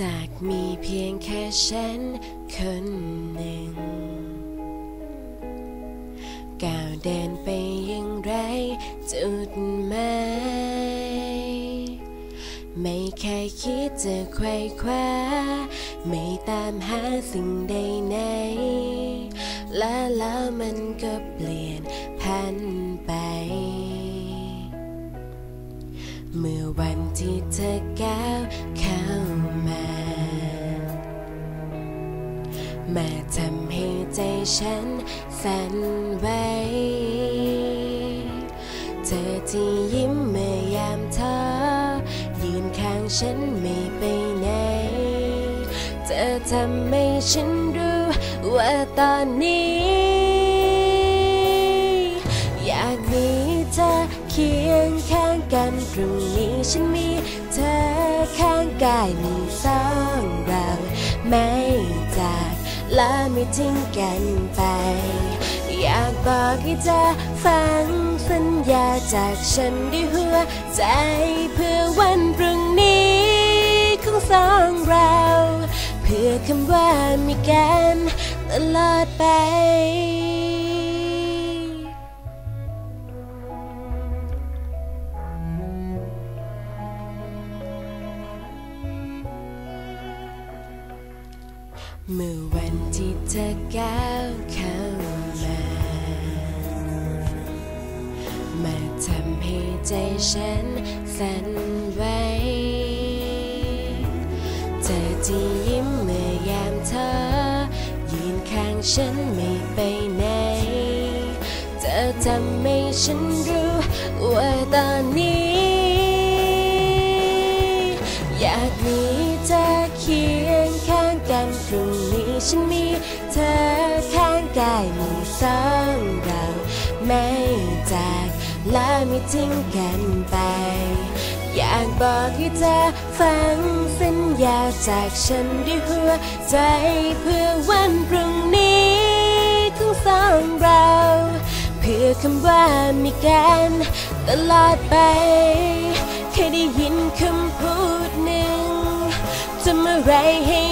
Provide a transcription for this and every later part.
จากมีเพียงแค่ฉันคนหนึ่ง ก้าวเดินไปย่างไรจุดหมายไม่เคยคิดจะไขว่คว้า ไม่ตามหาสิ่งใดไหนและแล้วมันก็เปลี่ยนพันไป เมื่อวันที่เธอก้าวเข้า ฉันสั่นไหวเธอที่ยิ้มเมื่อยามท้อยืนข้างฉันไม่ไปไหน เธอทำให้ฉันรู้ว่าตอนนี้ อยากมีเธอเคียงข้างกันพรุ่งนี้ฉันมีเธอข้างกายมีสองเรา ไม่ทิ้งกันไป อยากบอกให้เธอฟังสัญญาจากฉันด้วยหัวใจเพื่อวันพรุ่งนี้ของสองเรา เพื่อคำว่ามีกันตลอดไป เมื่อวันที่เธอก้าวเข้ามา มาทำให้ใจฉันสั่นไหวเธอที่ยิ้มเมื่อยามเธอ ยืนข้างฉันไม่ไปไหน เธอทำให้ฉันรู้ว่าตอนนี้ ฉันมีเธอข้างกายมีสองเราไม่จากและไม่ทิ้งกันไป อยากบอกให้เธอฟังสัญญาจากฉันด้วยหัวใจเพื่อวันพรุ่งนี้ของสองเรา เพื่อคำว่ามีกันตลอดไปเคยได้ยินคำพูดหนึ่งทำอะไรให้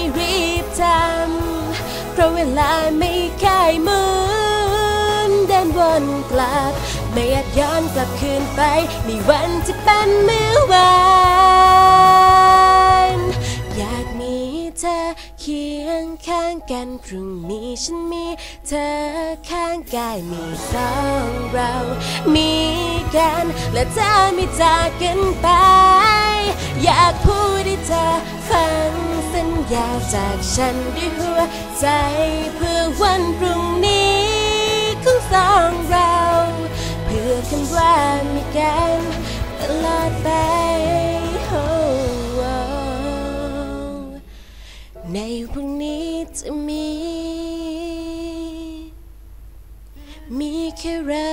ราะเวลาไม่เคยหมุนเดินวนกลับ ไม่อาจย้อนกลับคืนไป ในวันที่เป็นเมื่อวานอยากมีเธอเคียงข้างกันพรุ่งนี้ฉันมีเธอข้างกายมีสองเรา มีกัน และเธอไม่จากกันไป อยากพูดให้เธอฟัง ญาจากฉันด้วยหัวใจเพื่อวันพรุ่งนี้ของสองเรา เพื่อคำว่ามีกันตลอดไปในพรุ่งนี้จะมี มีแค่เรา